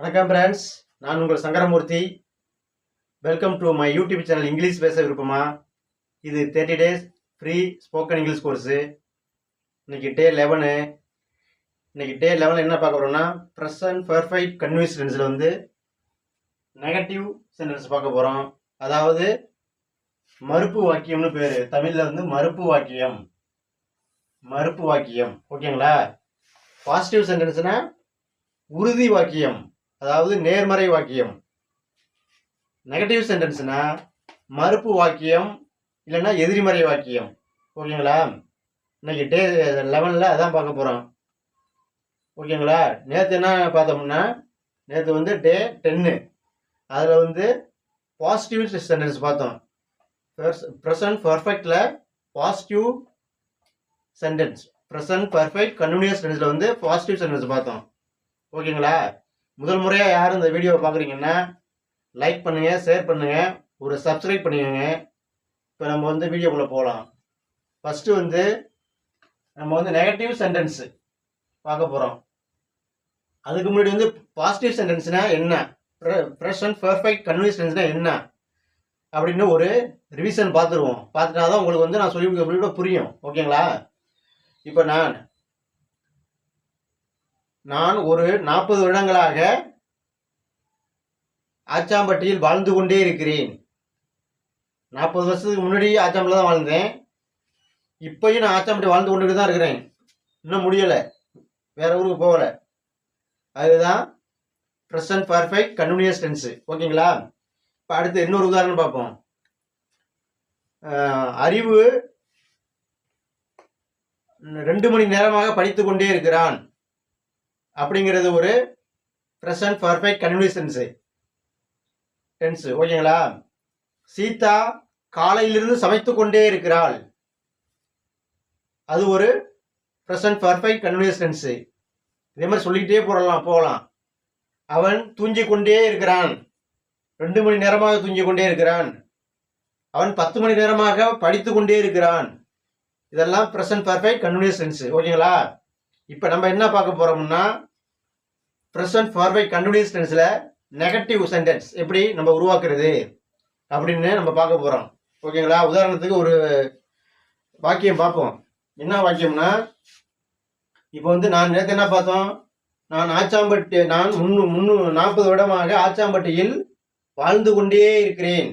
வணக்கம் ஃப்ரெண்ட்ஸ் நான் உங்கள் Sankaramurthy. Welcome to my YouTube channel English பேச விருப்பமா? இது thirty days free spoken English course இன்னைக்கு டே லெவனு இன்னைக்கு டே லெவனில் என்ன பார்க்க போகிறோம்னா ப்ரெசன்ட் பர்ஃபெக்ட் கன்வின்ஸ் வந்து நெகட்டிவ் சென்டென்ஸ் பார்க்க போகிறோம் அதாவது மறுப்பு வாக்கியம்னு பேர். தமிழில் வந்து மறுப்பு வாக்கியம். மறுப்பு வாக்கியம். ஓகேங்களா பாசிட்டிவ் சென்டென்ஸ்னா உறுதி வாக்கியம். அதாவது நேர்மறை வாக்கியம். நெகட்டிவ் சென்டென்ஸ்னா மறுப்பு வாக்கியம் இல்லைன்னா எதிர்மறை வாக்கியம். ஓகேங்களா? இன்னைக்கு டே லெவனில் அதான் பார்க்க போகிறோம் ஓகேங்களா? நேற்று என்ன பார்த்தோம்னா நேற்று வந்து டே டென்னு அதில் வந்து பாசிட்டிவ் சென்டென்ஸ் பார்த்தோம். Present பர்ஃபெக்டில் positive sentence present perfect continuous சென்டென்ஸில் வந்து பாசிட்டிவ் சென்டென்ஸ் பார்த்தோம். ஓகேங்களா? முதல் முறையாக யாரும் இந்த வீடியோவை பார்க்குறீங்கன்னா லைக் பண்ணுங்கள் ஷேர் பண்ணுங்கள் ஒரு சப்ஸ்கிரைப் பண்ணிக்கோங்க. இப்போ நம்ம வந்து வீடியோக்குள்ளே போகலாம் ஃபஸ்ட்டு வந்து நம்ம வந்து நெகட்டிவ் சென்டென்ஸு பார்க்க போகிறோம் அதுக்கு முன்னாடி வந்து பாசிட்டிவ் சென்டென்ஸ்னால் என்ன? ப்ரெசன்ட் பர்ஃபெக்ட் கன்வின்ஸ் என்ன? அப்படின்னு ஒரு ரிவிஷன் பார்த்துருவோம். பார்த்துட்டா தான் உங்களுக்கு வந்து நான் சொல்லி கொடுக்க புரியும். ஓகேங்களா இப்போ நான் நான் ஒரு நாற்பது வருடங்களாக ஆச்சாம்பட்டியில் வாழ்ந்து கொண்டே இருக்கிறேன். நாற்பது வருஷத்துக்கு முன்னாடி ஆச்சாம்பில் தான் வாழ்ந்தேன். இப்பயும் நான் ஆச்சாம்பட்டி வாழ்ந்து கொண்டு தான் இருக்கிறேன். இன்னும் முடியலை. வேற ஊருக்கு போகலை. அதுதான் ப்ரெசன்ட் பர்ஃபெக்ட் கன்டினியூஸ் டென்ஸு ஓகேங்களா? இப்போ அடுத்து இன்னொரு உதாரணம் பார்ப்போம். அறிவு ரெண்டு மணி நேரமாக படித்து கொண்டே இருக்கிறான். அப்படிங்கிறது ஒரு present perfect continuous tense tense ஓகேங்களா? சீதா காலையிலிருந்து சமைத்து கொண்டே இருக்கிறாள். அது ஒரு ப்ரெசன்ட் பர்ஃபெக்ட் கன்வினியஸ் இதே மாதிரி சொல்லிக்கிட்டே போகலாம் போகலாம். அவன் தூங்கிக் கொண்டே இருக்கிறான். ரெண்டு மணி நேரமாக தூங்கிக் கொண்டே இருக்கிறான். அவன் பத்து மணி நேரமாக படித்து கொண்டே இருக்கிறான். இதெல்லாம் ப்ரெசன்ட் பர்ஃபெக்ட் கன்வினியஸ் ஓகேங்களா? இப்போ நம்ம என்ன பார்க்க போகிறோம்னா ப்ரெசன்ட் பர்ஃபெக்ட் கண்டினியூஸ் டென்ஸில் நெகட்டிவ் சென்டென்ஸ் எப்படி நம்ம உருவாக்குறது அப்படின்னு நம்ம பார்க்க போகிறோம் ஓகேங்களா உதாரணத்துக்கு ஒரு வாக்கியம் பார்ப்போம். என்ன வாக்கியம்னா இப்போ வந்து நான் நேற்று என்ன பார்த்தோம்? நான் ஆச்சாம்பட்டி நான் முன்னு முன்னூ நாற்பது வருடமாக ஆச்சாம்பட்டியில் வாழ்ந்து கொண்டே இருக்கிறேன்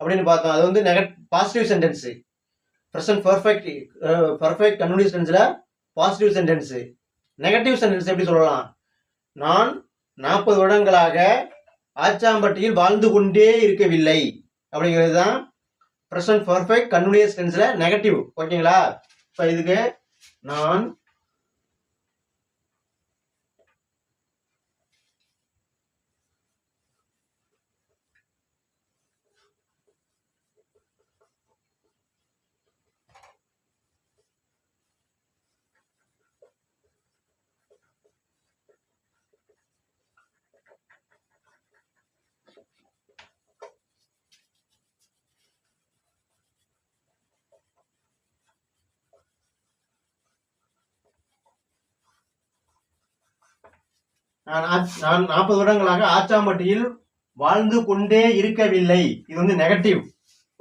அப்படின்னு பார்த்தோம். அது வந்து nugget positive sentence present perfect perfect continuous டென்ஸில் positive sentence negative sentence எப்படி சொல்லலாம்? நான் நாற்பது வருடங்களாக ஆச்சாம்பட்டியில் வாழ்ந்து கொண்டே இருக்கவில்லை. அப்படிங்கிறது தான் ப்ரெசன்ட் பர்ஃபெக்ட் கன்யூனியஸ் டென்ஸில் நெகட்டிவ் ஓகேங்களா இப்போ இதுக்கு நான் நான் நான் நாற்பது வருடங்களாக ஆச்சாம்பட்டியில் வாழ்ந்து கொண்டே இருக்கவில்லை. இது வந்து நெகட்டிவ்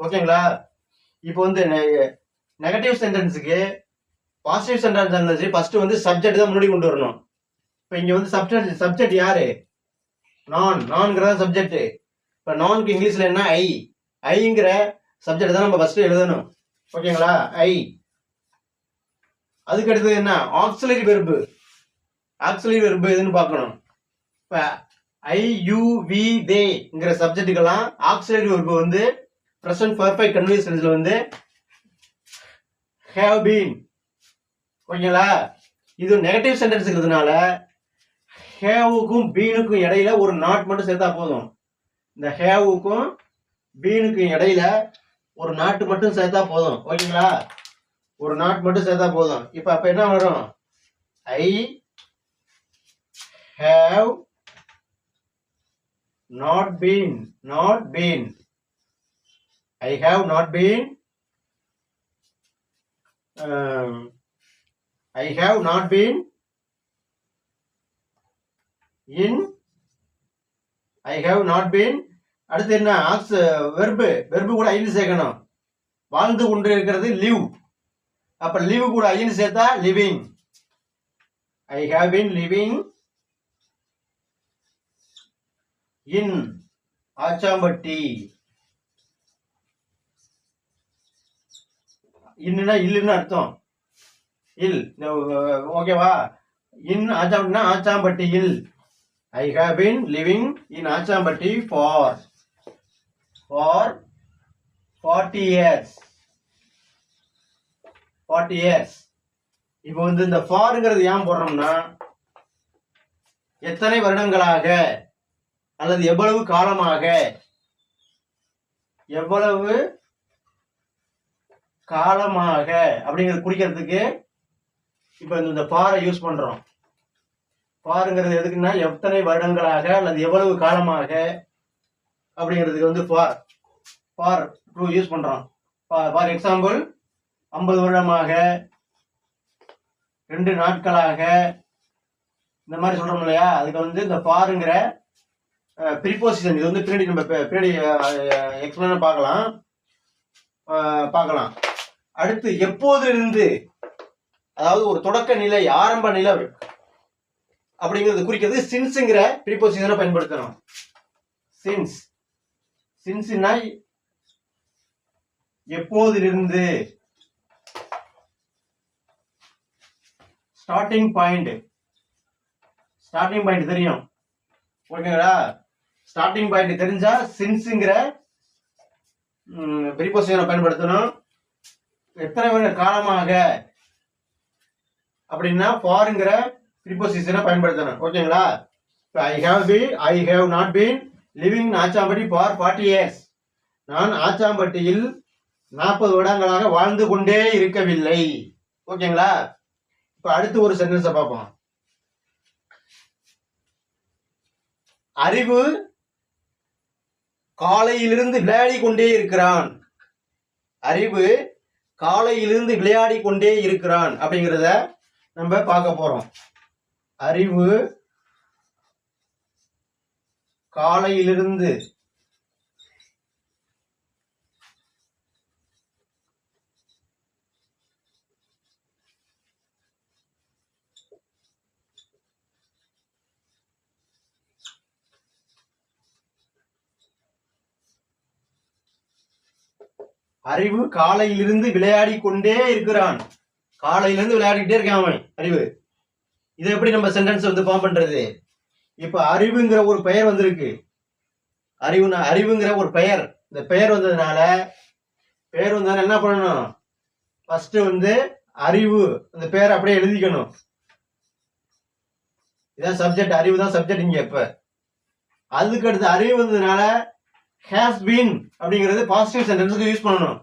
ஓகேங்களா? இப்போ வந்து நெகட்டிவ் சென்டென்ஸுக்கு பாசிட்டிவ் சென்டென்ஸ் இருந்துச்சு. ஃபர்ஸ்ட் வந்து சப்ஜெக்ட் தான் முன்னாடி கொண்டு வரணும். இப்போ இங்கே வந்து சப்ஜெக்ட் சப்ஜெக்ட் யாரு? நான் நான்கிறத சப்ஜெக்ட் இப்போ நான்க்கு இங்கிலீஷில் என்ன? ஐ ஐங்கிற சப்ஜெக்ட் தான் நம்ம ஃபர்ஸ்ட் எழுதணும். ஓகேங்களா? ஐ அதுக்கு அடுத்தது என்ன? ஆக்சிலரி வெர்பு ஆக்சுவலி வெர்பு எதுன்னு பார்க்கணும். இப்போ ஐ யூ வி தேங்கிற சப்ஜெக்ட்டுக்கெல்லாம் ஆக்சிலரி வெர்பு வந்து ப்ரெசன்ட் பர்ஃபெக்ட் கன்வீனியன்ஸ்ல வந்து ஹேவ் பீன் ஓகேங்களா? இது நெகட்டிவ் சென்டென்ஸ் இருக்கிறதுனால ஹேவுக்கும் பீனுக்கும் இடையில ஒரு நாட் மட்டும் சேர்த்தா போதும். இந்த ஹேவுக்கும் பீனுக்கும் இடையில ஒரு நாட்டு மட்டும் சேர்த்தா போதும். ஓகேங்களா? ஒரு நாட் மட்டும் சேர்த்தா போதும். இப்போ அப்போ என்ன வரும்? I have not been not been. I have not been um, i have not been in I have not been அடுத்து என்ன? ஆக்ஸ் வெர்பு வெர்பு கூட ஐந்து சேர்க்கணும். வாழ்ந்து கொண்டு இருக்கிறது லிவ் அப்ப லிவ் கூட ஐந்து சேர்த்தா living I have been living in Achampatti. இன்னுனா இல்லுன்னு அர்த்தம். இல். ஓகேவா? இன் ஆச்சாம்பட்டினா ஆச்சாம்பட்டி இல். I have been living in Achampatti for for forty years forty years இப்போ வந்து இந்த ஃபாருங்கிறது ஏன் போடுறோம்னா எத்தனை வருடங்களாக அல்லது எவ்வளவு காலமாக? எவ்வளவு காலமாக? அப்படிங்கிறது குறிக்கிறதுக்கு இப்போ இந்த பாரை யூஸ் பண்றோம். பாருங்கிறது எதுக்குன்னா எத்தனை வருடங்களாக அல்லது எவ்வளவு காலமாக அப்படிங்கிறதுக்கு வந்து ஃபார் ஃபார் ட்ரூ யூஸ் பண்றோம். ஃபார் எக்ஸாம்பிள் ஐம்பது வருடமாக ரெண்டு நாட்களாக இந்த மாதிரி சொல்றோம் இல்லையா? அதுக்கு வந்து இந்த ஃபாருங்கிற ப்ரிப்போசிஷன் இது வந்து பின்னாடி நம்ம பின்னாடி எக்ஸ்பிளைன் பார்க்கலாம். பார்க்கலாம். அடுத்து எப்போதிலிருந்து அதாவது ஒரு தொடக்க நிலை ஆரம்ப நிலை அப்படிங்கிறது குறிக்கிறது சின்ஸுங்கிற ப்ரீபோசிஷனை பயன்படுத்தணும். சின்ஸ் சின்ஸ்னா எப்போதிலிருந்து? ஸ்டார்டிங் பாயிண்ட் ஸ்டார்டிங் பாயிண்ட் தெரியும். ஓகேங்களா? ஸ்டார்டிங் பாயிண்ட் தெரிஞ்சா சின்ஸுங்கிற பிரிபோசிஷனை பயன்படுத்தணும். எத்தனை வருட காலமாக அப்படின்னா ஃபாருங்கிற ப்ரிப்போசிஷனை பயன்படுத்தணும். ஓகேங்களா? I have B I have not been living Achampatti for forty years நான் ஆச்சாம்பட்டியில் நாற்பது வருடங்களாக வாழ்ந்து கொண்டே இருக்கவில்லை. ஓகேங்களா? இப்போ அடுத்து ஒரு சென்டென்ஸை பார்ப்போம். அறிவு காலையிலிருந்து விளையாடி கொண்டே இருக்கிறான். அறிவு காலையிலிருந்து விளையாடி கொண்டே இருக்கிறான் அப்படிங்கிறத நம்ம பார்க்க போறோம். அறிவு காலையிலிருந்து அறிவு காலையிலிருந்து விளையாடி கொண்டே இருக்கிறான். காலையிலிருந்து விளையாடிக்கிட்டே இருக்கான் அவன் அறிவு. இதை எப்படி நம்ம சென்டென்ஸ் வந்து ஃபார்ம் பண்றது? இப்ப அறிவுங்கிற ஒரு பெயர் வந்திருக்கு. அறிவுனா அறிவுங்கிற ஒரு பெயர். இந்த பெயர் வந்ததுனால பெயர் வந்ததுனால என்ன பண்ணணும்? ஃபர்ஸ்ட் வந்து அறிவு. அந்த பெயரை அப்படியே எழுதிக்கணும். இதான் சப்ஜெக்ட் அறிவு தான் சப்ஜெக்ட் இங்க இப்ப. அதுக்கு அடுத்து அறிவு வந்ததுனால ஹேஸ் பீன் அப்படிங்கிறது பாசிட்டிவ் சென்டென்ஸுக்கு யூஸ் பண்ணணும்.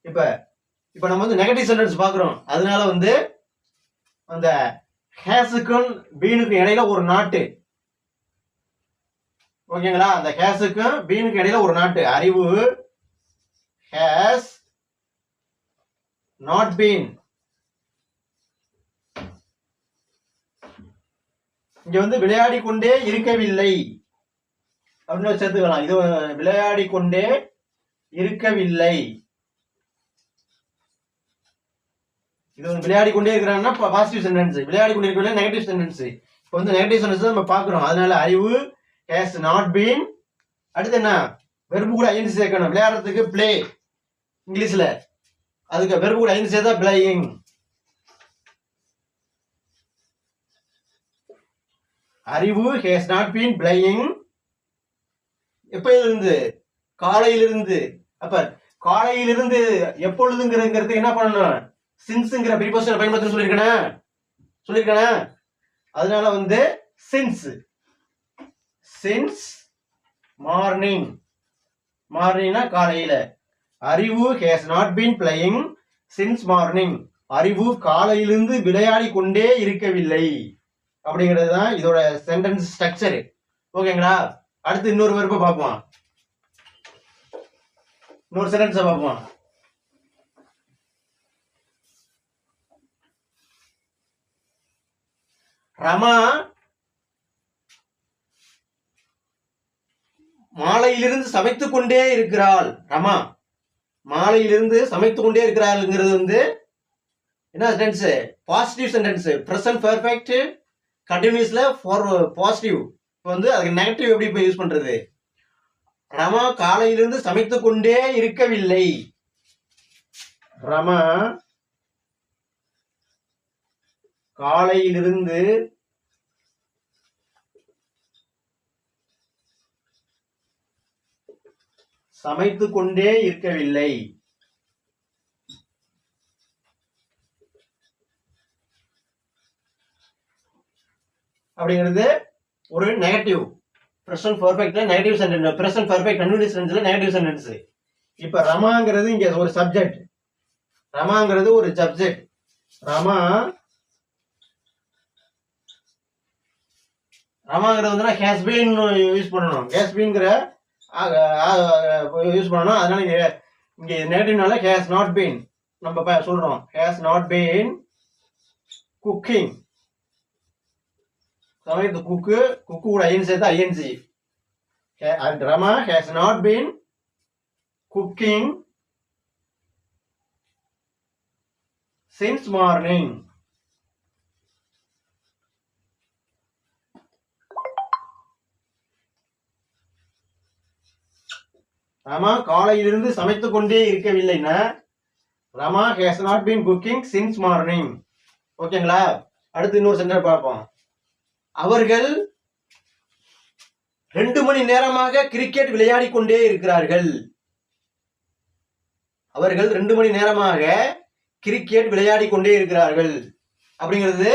இப்ப இப்ப நம்ம வந்து நெகட்டிவ் சென்டென்ஸ் பாக்குறோம் அதனால வந்து அந்த ஹேஸுக்கும் பீனுக்கும் இடையில ஒரு நாட்டு. ஓகேங்களா அந்த ஹேஸுக்கும் பீனுக்கும் இடையில ஒரு நாட்டு. அறிவு ஹேஸ் நாட் பீன் இங்க வந்து விளையாடி கொண்டே இருக்கவில்லை. அப்படின்னு சேர்த்துக்கலாம். இது விளையாடி கொண்டே இருக்கவில்லை. இது வந்து விளையாடி கொண்டே இருக்கிறாங்கன்னா பாசிட்டிவ் சென்டென்ஸ் விளையாடி கொண்டே இருக்கவில்லை நெகட்டிவ் சென்டென்ஸ் இப்போ வந்து நெகட்டிவ் சென்டென்ஸ் நம்ம பார்க்குறோம். அதனால அறிவு ஹேஸ் நாட் பீன் அடுத்து என்ன? வெறுப்பு கூட ஐந்து சேர்க்கணும். விளையாடுறதுக்கு ப்ளே இங்கிலீஷ்ல. அதுக்கு வெறுப்பு கூட ஐந்து சேர்த்தா playing Arivu has not been playing எப்பயிலிருந்து? காலையிலிருந்து. அப்ப காலையிலிருந்து எப்பொழுதுங்கிறதுங்கிறது என்ன பண்ணணும்? சின்ஸுங்கிற ப்ரிபோசனை பயன்படுத்த சொல்லியிருக்கேன்? சொல்லியிருக்கேன்? அதனால வந்து சின்ஸ் சின்ஸ் மார்னிங் மார்னிங்னா காலையில. Arivu has not been playing since morning Arivu காலையிலிருந்து விளையாடி கொண்டே இருக்கவில்லை. அப்படிங்கிறது தான் இதோட சென்டென்ஸ் ஸ்ட்ரக்சரு ஓகேங்களா? அடுத்து இன்னொரு வெறுப்பை பார்ப்போம். இன்னொரு சென்டென்ஸை பார்ப்போம். ரமா மாலையிலிருந்து சமைத்துக் கொண்டே இருக்கிறாள். ரமா மாலையிலிருந்து சமைத்துக் கொண்டே இருக்கிறாள்ங்கிறது வந்து என்ன sentence positive sentence present perfect கண்டினியூஸ்ல for positive வந்து அதுக்கு நெகட்டிவ் எப்படி இப்போ யூஸ் பண்றது? ரமா காலையிலிருந்து சமைத்து கொண்டே இருக்கவில்லை. ரமா காலையிலிருந்து சமைத்து கொண்டே இருக்கவில்லை. அப்படிங்கிறது ஒரு negative present பர்ஃபெக்ட்ல negative sentence present perfect continuous சென்டென்ஸ்ல negative sentence இப்ப ரமாங்கிறது இங்க ஒரு சப்ஜெக்ட் ரமாங்கிறது ஒரு சப்ஜெக்ட் ரமா ரமாங்கிறது வந்து ஹேஸ் பீன் யூஸ் பண்ணணும். ஹேஸ் பீன்ங்கிற யூஸ் பண்ணணும். அதனால இங்க இங்க நெகட்டிவ்னால ஹேஸ் நாட் பீன் நம்ம ப- சொல்றோம். ஹேஸ் நாட் பீன் குக்கிங் சமயத்து குக்கு குக்கு கூட ஐஎன் சேர்த்து I N G Rama has not been cooking since morning Rama காலையிலிருந்து சமைத்துக் கொண்டே இருக்கவில்லைன்னா Rama has not been cooking since morning ஓகேங்களா அடுத்து இன்னொரு சென்டர் பார்ப்போம். அவர்கள் ரெண்டு மணி நேரமாக கிரிக்கெட் விளையாடி கொண்டே இருக்கிறார்கள். அவர்கள் ரெண்டு மணி நேரமாக கிரிக்கெட் விளையாடி கொண்டே இருக்கிறார்கள். அப்படிங்கிறது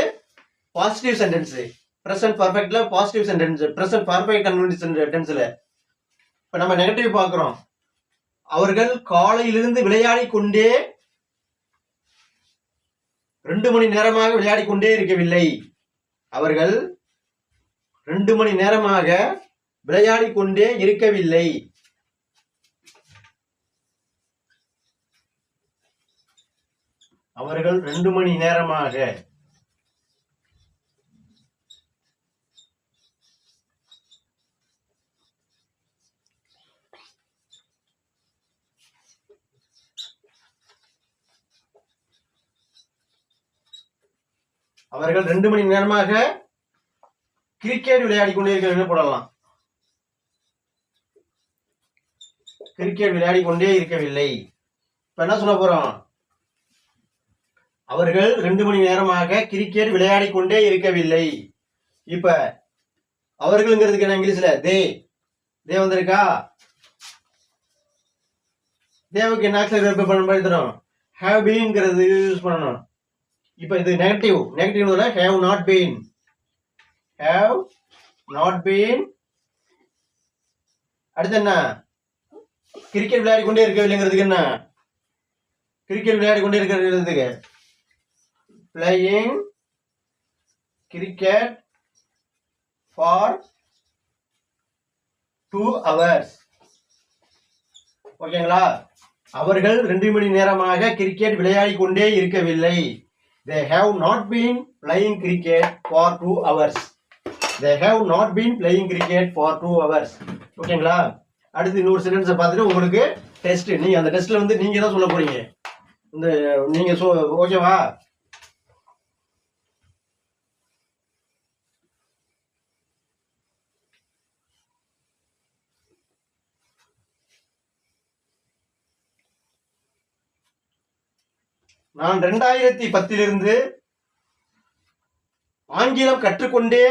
positive sentence present பர்ஃபெக்ட்ல positive sentence present perfect continuous சென்டென்ஸ்ல இப்ப நம்ம நெகட்டிவ் பார்க்கிறோம். அவர்கள் காலையிலிருந்து விளையாடி கொண்டே ரெண்டு மணி நேரமாக விளையாடி கொண்டே இருக்கவில்லை. அவர்கள் ரெண்டு மணி நேரமாக விளையாடி கொண்டே இருக்கவில்லை. அவர்கள் ரெண்டு மணி நேரமாக அவர்கள் ரெண்டு மணி நேரமாக கிரிக்கெட் விளையாடி கொண்டிருக்கிறது போடலாம். கிரிக்கெட் விளையாடி கொண்டே இருக்கவில்லை. இப்ப என்ன சொல்ல போறோம்? அவர்கள் ரெண்டு மணி நேரமாக கிரிக்கெட் விளையாடி கொண்டே இருக்கவில்லை. இப்ப அவர்களுங்கிறதுக்கு என்ன இங்கிலீஷ்ல? தே. தே வந்திருக்கா? தேவுக்கு என்ன ஆக்சல் பயன்படுத்தணும் ஹேவ் பீன்ங்கிறது யூஸ் பண்ணணும். இப்ப இது negative negative have not been have not been அடுத்து என்ன? கிரிக்கெட் விளையாடி கொண்டே இருக்கவில்லைங்கிறதுக்கு என்ன? கிரிக்கெட் விளையாடி கொண்டே இருக்கிறதுக்கு playing cricket for two hours ஓகேங்களா அவர்கள் ரெண்டு மணி நேரமாக கிரிக்கெட் விளையாடி கொண்டே இருக்கவில்லை. They have not been playing cricket for two hours they have not been playing cricket for two hours ஓகேங்களா அடுத்து இன்னொரு சென்டென்ஸை பார்த்துட்டு உங்களுக்கு டெஸ்ட் நீங்க அந்த டெஸ்ட்ல வந்து நீங்க தான் சொல்ல போறீங்க. இந்த நீங்க சொ ஓகேவா நான் ரெண்டாயிரத்தி பத்திலிருந்து ஆங்கிலம் கற்றுக்கொண்டே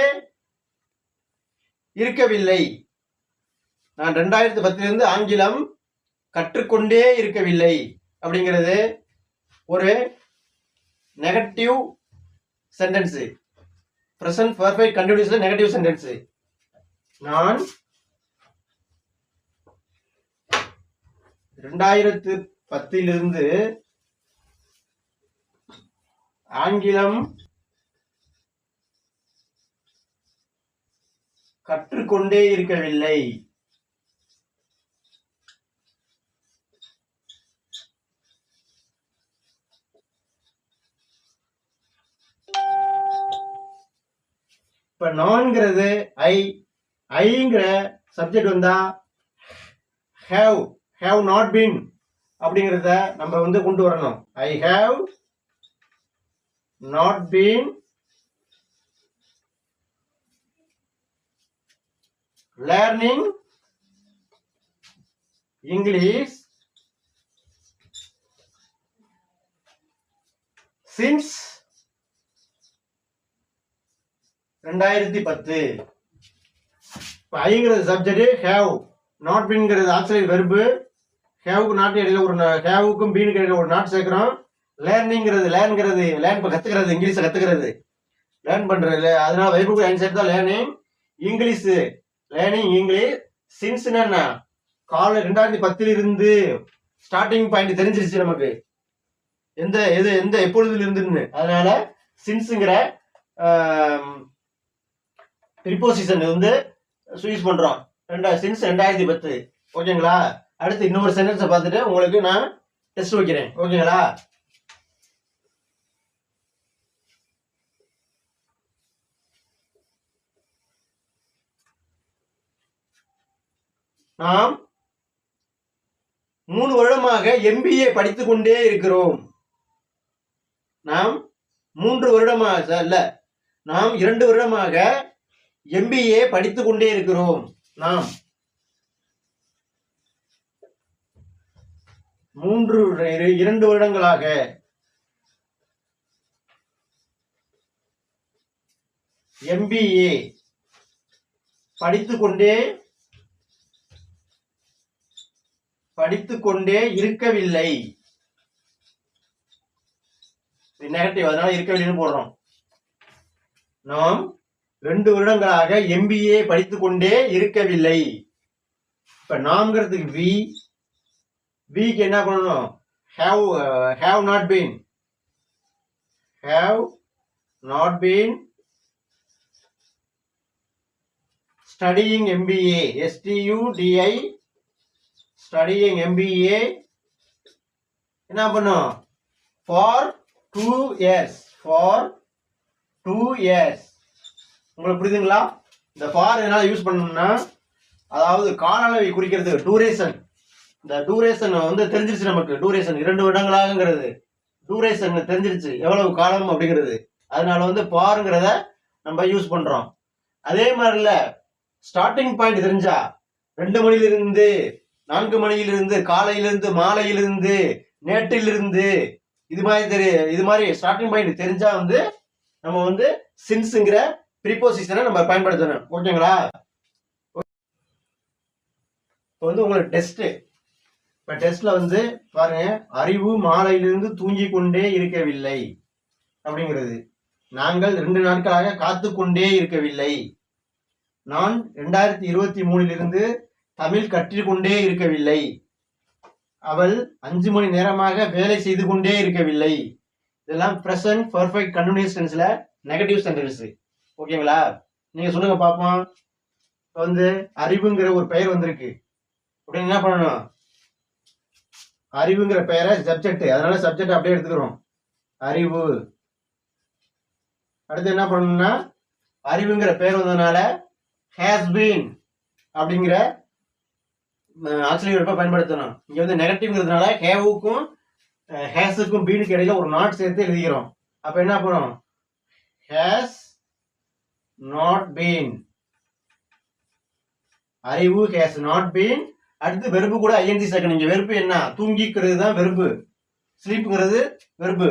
இருக்கவில்லை. நான் ரெண்டாயிரத்தி பத்திலிருந்து ஆங்கிலம் கற்றுக்கொண்டே இருக்கவில்லை. அப்படிங்கிறது ஒரு நெகட்டிவ் சென்டென்ஸு ப்ரெசன்ட் பர்ஃபெக்ட் கண்டினியூஸில் நெகட்டிவ் சென்டென்ஸு நான் ரெண்டாயிரத்து பத்திலிருந்து ஆங்கிலம் கற்றுக்கொண்டே இருக்கவில்லை. இப்ப நான்கிறது ஐ. ஐங்கிற சப்ஜெக்ட் வந்தா ஹேவ் ஹேவ் நாட் பீன் அப்படிங்கிறத நம்ம வந்து கொண்டு வரணும். I have not been learning English since ரெண்டாயிரத்தி பத்து. இப்போ ஐங்கிறது சப்ஜெக்ட் ஹேவ் நாட் பீன்கிறது ஆக்சிலரி வெர்பு ஹேவுக்கு நாட்டு இடையில ஒரு ஹேவுக்கும் பீனுக்கு இடையில ஒரு நாட் சேர்க்கிறோம். லேர்னிங்கிறது லேர்ன்கிறது லேர்ன் இப்போ கற்றுக்கிறது இங்கிலீஷை கற்றுக்கிறது லேர்ன் பண்ணுறது அதனால வைப்புக்கு ஆன்சர் தான் learning English learning English since என்ன காலை ரெண்டாயிரத்தி பத்தில் இருந்து ஸ்டார்டிங் பாயிண்ட் தெரிஞ்சிருச்சு நமக்கு. எந்த எது எந்த எப்பொழுதுல இருந்துன்னு அதனால சின்ஸுங்கிற ப்ரிப்போசிஷன் வந்து யூஸ் பண்றோம். ரெண்டா சின்ஸ் ரெண்டாயிரத்தி பத்து. ஓகேங்களா அடுத்து இன்னொரு சென்டென்ஸை பார்த்துட்டு உங்களுக்கு நான் டெஸ்ட் வைக்கிறேன். ஓகேங்களா நாம் மூணு வருடமாக எம்பிஏ படித்து கொண்டே இருக்கிறோம். நாம் மூன்று வருடமாக அல்ல நாம் இரண்டு வருடமாக எம்பிஏ படித்து கொண்டே இருக்கிறோம். நாம் மூன்று இரு- இரண்டு வருடங்களாக எம்பிஏ படித்து கொண்டே படித்துக்கொண்டே இருக்கவில்லை. நெகட்டிவ் அதனால இருக்கவில்லைன்னு போடுறோம். நாம் ரெண்டு வருடங்களாக எம்பிஏ படித்துக்கொண்டே இருக்கவில்லை. இப்ப நாம்ங்கிறதுக்கு வி விக்கு என்ன பண்ணணும்? Have have not been have not been studying MBA S T U D I studying MBA என்ன பண்ணும்? For two years for two years உங்களுக்கு புரியுதுங்களா? இந்த ஃபார் என்னால் யூஸ் பண்ணணும்னா அதாவது கால அளவை குறிக்கிறது டூரேஷன் இந்த டூரேஷன் வந்து தெரிஞ்சிருச்சு நமக்கு. டூரேஷன் இரண்டு வருடங்களாகங்கிறது. டூரேஷன் தெரிஞ்சிருச்சு. எவ்வளவு காலம் அப்படிங்கிறது. அதனால வந்து பாருங்கிறத நம்ம யூஸ் பண்ணுறோம் அதே மாதிரில ஸ்டார்டிங் பாயிண்ட் தெரிஞ்சா ரெண்டு மணிலிருந்து நான்கு மணியிலிருந்து காலையிலிருந்து மாலையிலிருந்து நேற்றிலிருந்து இது மாதிரி தெரிய இது மாதிரி ஸ்டார்டிங் பாயிண்ட் தெரிஞ்சா வந்து நம்ம வந்து சின்ஸுங்கிற ப்ரிப்போசிஷனை நம்ம பயன்படுத்தணும். ஓகேங்களா? இப்போ வந்து உங்களுக்கு டெஸ்ட் இப்போ டெஸ்ட்ல வந்து பாருங்க அறிவு மாலையிலிருந்து தூங்கி கொண்டே இருக்கவில்லை அப்படிங்கிறது. நாங்கள் ரெண்டு நாட்களாக காத்து கொண்டே இருக்கவில்லை. நான் ரெண்டாயிரத்தி இருபத்தி மூணிலிருந்து தமிழ் கற்றுக்கொண்டே இருக்கவில்லை. அவள் அஞ்சு மணி நேரமாக வேலை செய்து கொண்டே இருக்கவில்லை. இதெல்லாம் ப்ரெசன்ட் பர்ஃபெக்ட் கண்டினியூஸ் டென்ஸில் நெகட்டிவ் சென்டென்ஸ் ஓகேங்களா? நீங்கள் சொல்லுங்கள் பார்ப்போம் இப்போ வந்து அறிவுங்கிற ஒரு பெயர் வந்திருக்கு. அப்படின்னு என்ன பண்ணணும்? அறிவுங்கிற பெயரை சப்ஜெக்ட் அதனால சப்ஜெக்ட் அப்படியே எடுத்துக்கிறோம். அறிவு. அடுத்து என்ன பண்ணணும்னா அறிவுங்கிற பெயர் வந்ததுனால ஹேஸ் பீன் அப்படிங்கிற ஆக்சிலரி வெர்பை பயன்படுத்தணும். இங்கே வந்து நெகட்டிவ்ங்கிறதுனால ஹேவுக்கும் ஹேஸுக்கும் பீனுக்கு இடையில ஒரு நாட் சேர்த்து எழுதிக்கிறோம். அப்போ என்ன பண்ணும்? Has not been Arivu has not been அடுத்து வெறுப்பு கூட ஐஎன்சி சேர்க்கணும். இங்கே வெறுப்பு என்ன? தூங்கிக்கிறது தான் வெறுப்பு. ஸ்லீப்புங்கிறது வெறுப்பு.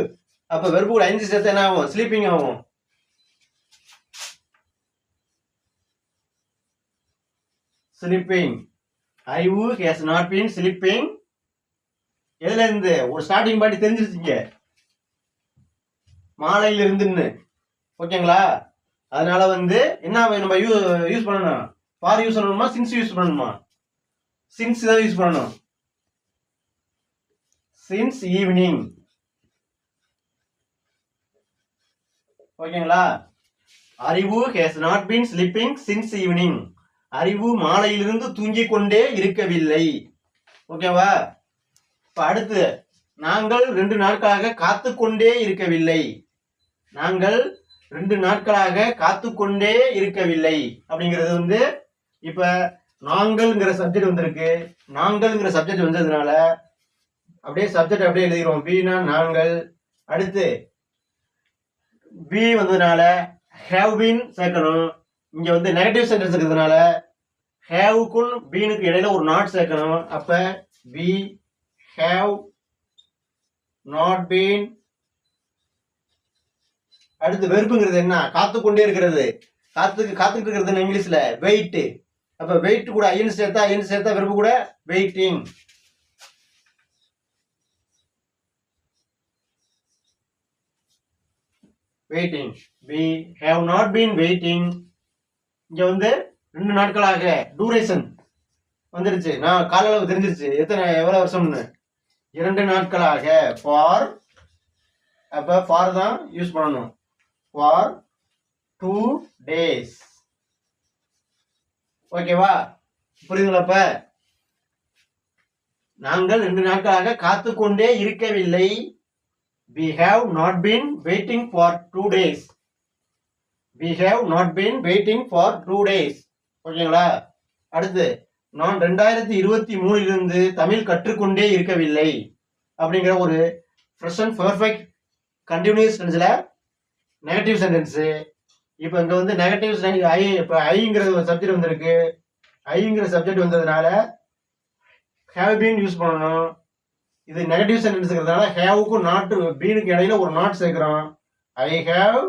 அப்போ வெறுப்பு கூட ஐஎன்சி சேர்த்து என்ன ஆகும்? ஸ்லீப்பிங் ஆகும். ஸ்லீப்பிங் அறிவு ஹேஸ் நாட் பீன் ஸ்லிப்பிங் எதுல இருந்து? ஒரு ஸ்டார்டிங் பாட்டி தெரிஞ்சிருச்சுங்க. மாலையில இருந்துன்னு. ஓகேங்களா? அதனால வந்து என்ன நம்ம யூ யூஸ் பண்ணணும். ஃபார் யூஸ் பண்ணணுமா? சின்ஸ் யூஸ் பண்ணணுமா? சின்ஸ் தான் யூஸ் பண்ணணும். சின்ஸ் ஈவினிங் ஓகேங்களா? Arivu has not been sleeping since evening Arivu மாலையிலிருந்து தூங்கிக் கொண்டே இருக்கவில்லை. ஓகேவா? இப்ப அடுத்து நாங்கள் ரெண்டு நாட்களாக காத்து கொண்டே இருக்கவில்லை. நாங்கள் ரெண்டு நாட்களாக காத்து கொண்டே இருக்கவில்லை. அப்படிங்கிறது வந்து இப்ப நாங்கள்ங்கிற சப்ஜெக்ட் வந்திருக்கு. நாங்கள்ங்கிற சப்ஜெக்ட் வந்ததுனால அப்படியே சப்ஜெக்ட் அப்படியே எழுதிடுவோம் பீனா நாங்கள். அடுத்து பி வந்ததுனால ஹேவ் பீன் சேர்க்கணும். இங்க வந்து நெகட்டிவ் சென்டென்ஸ் இருக்கிறதுனால ஹேவுக்கும் பீனுக்கு இடையில ஒரு நாட் சேர்க்கணும். அப்ப பி ஹேவ் நாட் பீன் அடுத்து வெறுப்புங்கிறது என்ன? காத்து கொண்டே இருக்கிறது. காத்துக்கு காத்துக்கிட்டு இருக்கிறது இங்கிலீஷ்ல? வெயிட் அப்ப வெயிட் கூட ஐயன் சேர்த்தா ஐயன் சேர்த்தா வெறுப்பு கூட waiting waiting we have not been waiting. இங்க வந்து ரெண்டு நாட்களாக டூரேஷன் வந்துருச்சு. நான் கால அளவு தெரிஞ்சிருச்சு. எத்தனை எவ்வளவு வருஷம்னு? இரண்டு நாட்களாக ஃபார் அப்ப ஃபார் தான் யூஸ் பண்ணணும். ஃபார் டூ டேஸ் ஓகேவா புரியுதுங்களா இப்ப நாங்கள் ரெண்டு நாட்களாக காத்து கொண்டே இருக்கவில்லை. We have not been waiting for two days we have not been waiting for two days ஓகேங்களா அடுத்து நான் ரெண்டாயிரத்தி இருபத்தி மூணிலிருந்து தமிழ் கற்றுக்கொண்டே இருக்கவில்லை அப்படிங்கிற ஒரு ப்ரெசன்ட் பர்ஃபெக்ட் கண்டினியூஸ் டென்ஸில் நெகட்டிவ் சென்டென்ஸு இப்போ இங்கே வந்து நெகட்டிவ் ஐ இப்போ ஐங்கிற ஒரு சப்ஜெக்ட் வந்திருக்கு. ஐங்கிற சப்ஜெக்ட் வந்ததுனால ஹேவ் பீன் யூஸ் பண்ணணும். இது நெகட்டிவ் சென்டென்ஸுங்கிறதுனால ஹேவுக்கும் நாட்டு பீனுக்கு இடையில ஒரு நாட் சேர்க்குறோம். I have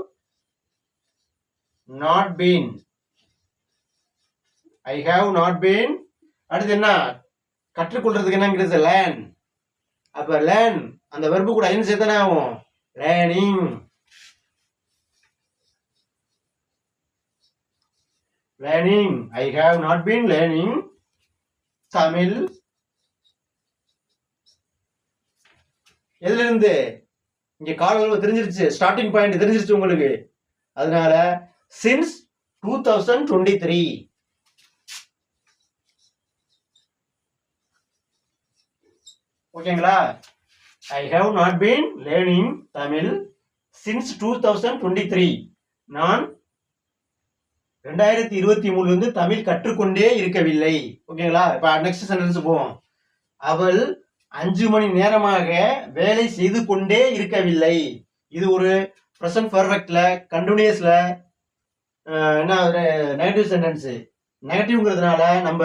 not been I have not been அடுத்து என்ன? கற்றுக்கொள்றதுக்கு என்னங்கிறது லேர்ன் அப்ப லேர்ன் அந்த வெறுப்பு கூட ஐந்து சேர்த்தானே ஆகும். Learning learning I have not been learning Tamil. எதுல இருந்து? இங்க கால தெரிஞ்சிருச்சு. ஸ்டார்டிங் பாயிண்ட் தெரிஞ்சிருச்சு உங்களுக்கு. அதனால since two thousand twenty three ஓகேங்களா I have not been learning Tamil since two thousand twenty three நான் ரெண்டாயிரத்தி இருபத்தி மூணு வந்து தமிழ் கற்றுக்கொண்டே இருக்கவில்லை. ஓகேங்களா இப்போ நெக்ஸ்ட் சென்டென்ஸ் போவோம். அவள் அஞ்சு மணி நேரமாக வேலை செய்து கொண்டே இருக்கவில்லை. இது ஒரு ப்ரெசன்ட் பர்ஃபெக்ட்ல கண்டினியூஸ்ல என்ன ஒரு நெகட்டிவ் சென்டென்ஸு நெகட்டிவ்ங்கிறதுனால நம்ம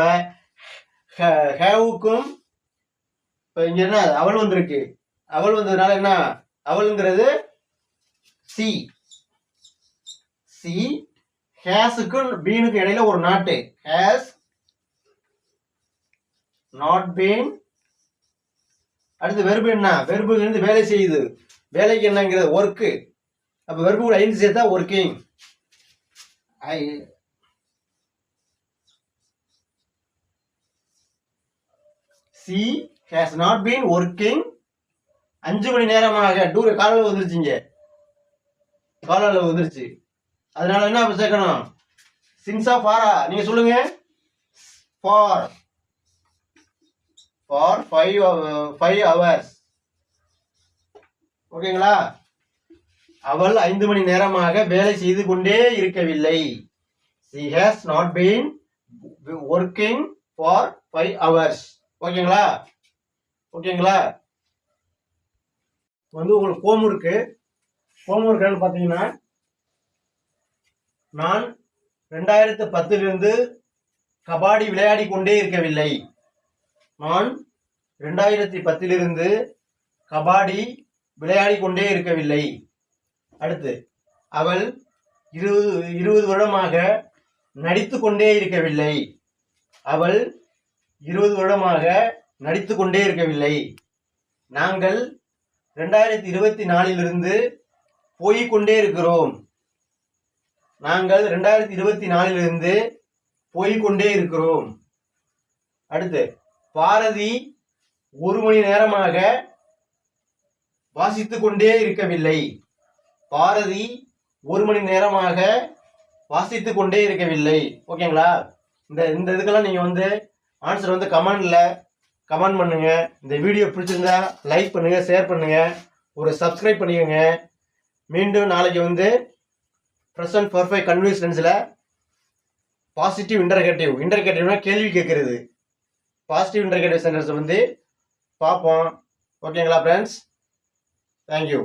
ஹேவுக்கும் இப்போ இங்கே என்ன அவள் வந்திருக்கு. அவள் வந்ததுனால என்ன? அவளுங்கிறது சி சி ஹேஸுக்கும் பீனுக்கு இடையில ஒரு நாட்டு. ஹேஸ் நாட் பீன் அடுத்து வெறுப்பு என்ன? வெறுப்பு வேலை செய்யுது. வேலைக்கு என்னங்கிறது ஒர்க்கு அப்போ வெறுப்பு கூட ஐந்து சேர்த்தா working I she has not been working அஞ்சு மணி நேரமாக டூர் காலையில் வந்துருச்சுங்க. காலையில் வந்துருச்சு. அதனால என்ன அப்ப சேர்க்கணும்? சின்ஸா ஃபாரா நீங்க சொல்லுங்க. For for five five hours ஓகேங்களா அவள் ஐந்து மணி நேரமாக வேலை செய்து கொண்டே இருக்கவில்லை. She has not been working for five hours ஓகேங்களா? ஓகேங்களா? வந்து உங்களுக்கு ஹோம் இருக்கு. ஹோம் ஒர்க் பார்த்தீங்கன்னா நான் ரெண்டாயிரத்து பத்திலிருந்து கபாடி விளையாடி கொண்டே இருக்கவில்லை. நான் ரெண்டாயிரத்தி பத்திலிருந்து கபாடி விளையாடி கொண்டே இருக்கவில்லை. அடுத்து அவள் இருபது இருபது வருடமாக நடித்து கொண்டே இருக்கவில்லை. அவள் இருபது வருடமாக நடித்து கொண்டே இருக்கவில்லை. நாங்கள் ரெண்டாயிரத்தி இருபத்தி நாலிலிருந்து போய்கொண்டே இருக்கிறோம். நாங்கள் ரெண்டாயிரத்தி இருபத்தி நாலிலிருந்து போய்கொண்டே இருக்கிறோம். அடுத்து பாரதி ஒரு மணி நேரமாக வாசித்து கொண்டே இருக்கவில்லை. பாரதி ஒரு மணி நேரமாக வாசித்து கொண்டே இருக்கவில்லை. ஓகேங்களா? இந்த இந்த இதுக்கெல்லாம் நீங்கள் வந்து ஆன்சர் வந்து கமெண்டில் கமெண்ட் பண்ணுங்க. இந்த வீடியோ பிடிச்சிருந்தா லைக் பண்ணுங்க ஷேர் பண்ணுங்க. ஒரு சப்ஸ்கிரைப் பண்ணிக்கோங்க. மீண்டும் நாளைக்கு வந்து ப்ரெசன்ட் பர்ஃபெக்ட் கன்வீனியன்ஸில் பாசிட்டிவ் இன்டர்கேட்டிவ் இன்டர்கேட்டிவ்னா கேள்வி கேட்கறது. பாசிட்டிவ் இன்டர்கேட்டிவ் சென்டென்ஸ் வந்து பார்ப்போம். ஓகேங்களா ஃப்ரெண்ட்ஸ் தேங்க்யூ